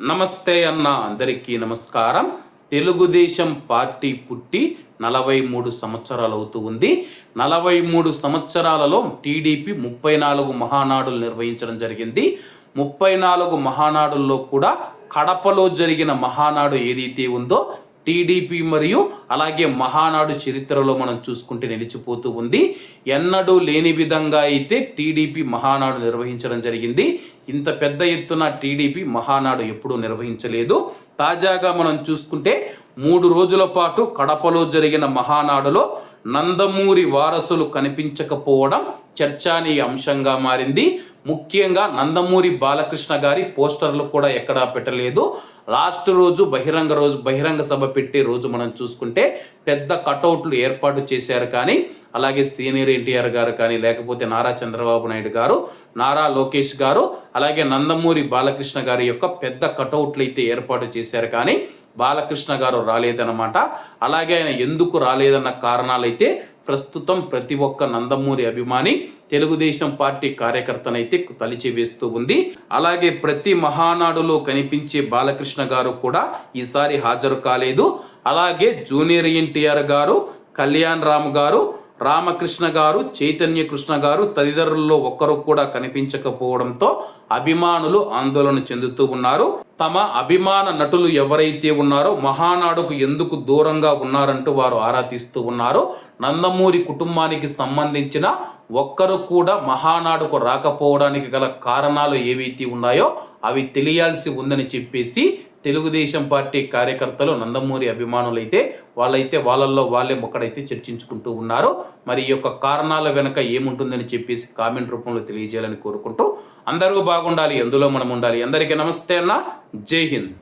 నమస్తే అన్న అందరికీ నమస్కారం. తెలుగుదేశం పార్టీ పుట్టి నలభై మూడు సంవత్సరాలు అవుతూ ఉంది. నలభై మూడు సంవత్సరాలలో టీడీపీ ముప్పై నాలుగు మహానాడులు నిర్వహించడం జరిగింది. ముప్పై నాలుగు మహానాడుల్లో కూడా కడపలో జరిగిన మహానాడు ఏదైతే ఉందో టీడీపీ మరియు అలాగే మహానాడు చరిత్రలో మనం చూసుకుంటే నిలిచిపోతూ ఉంది. ఎన్నడూ లేని విధంగా అయితే టీడీపీ మహానాడు నిర్వహించడం జరిగింది. ఇంత పెద్ద ఎత్తున టీడీపీ మహానాడు ఎప్పుడూ నిర్వహించలేదు. తాజాగా మనం చూసుకుంటే మూడు రోజుల పాటు కడపలో జరిగిన మహానాడులో నందమూరి వారసులు కనిపించకపోవడం చర్చానీయ అంశంగా మారింది. ముఖ్యంగా నందమూరి బాలకృష్ణ గారి పోస్టర్లు కూడా ఎక్కడా పెట్టలేదు. లాస్ట్ రోజు బహిరంగ రోజు బహిరంగ సభ పెట్టే రోజు మనం చూసుకుంటే పెద్ద కటౌట్లు ఏర్పాటు చేశారు కానీ అలాగే సీనియర్ ఎన్టీఆర్ గారు కానీ లేకపోతే నారా చంద్రబాబు నాయుడు గారు నారా లోకేష్ గారు అలాగే నందమూరి బాలకృష్ణ గారి యొక్క పెద్ద కటౌట్లు అయితే ఏర్పాటు చేశారు కానీ బాలకృష్ణ గారు రాలేదన్నమాట. అలాగే ఆయన ఎందుకు రాలేదన్న కారణాలైతే ప్రస్తుతం ప్రతి ఒక్క నందమూరి అభిమాని తెలుగుదేశం పార్టీ కార్యకర్తనైతే తలిచి వేస్తూ ఉంది. అలాగే ప్రతి మహానాడులో కనిపించే బాలకృష్ణ గారు కూడా ఈసారి హాజరు కాలేదు. అలాగే జూనియర్ ఎన్టీఆర్ గారు కళ్యాణ్ రామ్ గారు రామకృష్ణ గారు చైతన్య కృష్ణ గారు తదితరుల్లో ఒక్కరు కూడా కనిపించకపోవడంతో అభిమానులు ఆందోళన చెందుతూ ఉన్నారు. తమ అభిమాన నటులు ఎవరైతే ఉన్నారో మహానాడుకు ఎందుకు దూరంగా ఉన్నారంటూ వారు ఆరా తీస్తూ ఉన్నారు. నందమూరి కుటుంబానికి సంబంధించిన ఒక్కరు కూడా మహానాడుకు రాకపోవడానికి గల కారణాలు ఏవైతే ఉన్నాయో అవి తెలియాల్సి ఉందని చెప్పేసి తెలుగుదేశం పార్టీ కార్యకర్తలు నందమూరి అభిమానులైతే వాళ్ళైతే వాళ్ళల్లో వాళ్ళే ఒక్కడైతే చర్చించుకుంటూ ఉన్నారు. మరి ఈ యొక్క కారణాల వెనుక ఏముంటుందని చెప్పేసి కామెంట్ రూపంలో తెలియజేయాలని కోరుకుంటూ అందరూ బాగుండాలి ఎందులో మనం ఉండాలి. అందరికీ నమస్తే అన్న. జై హింద్.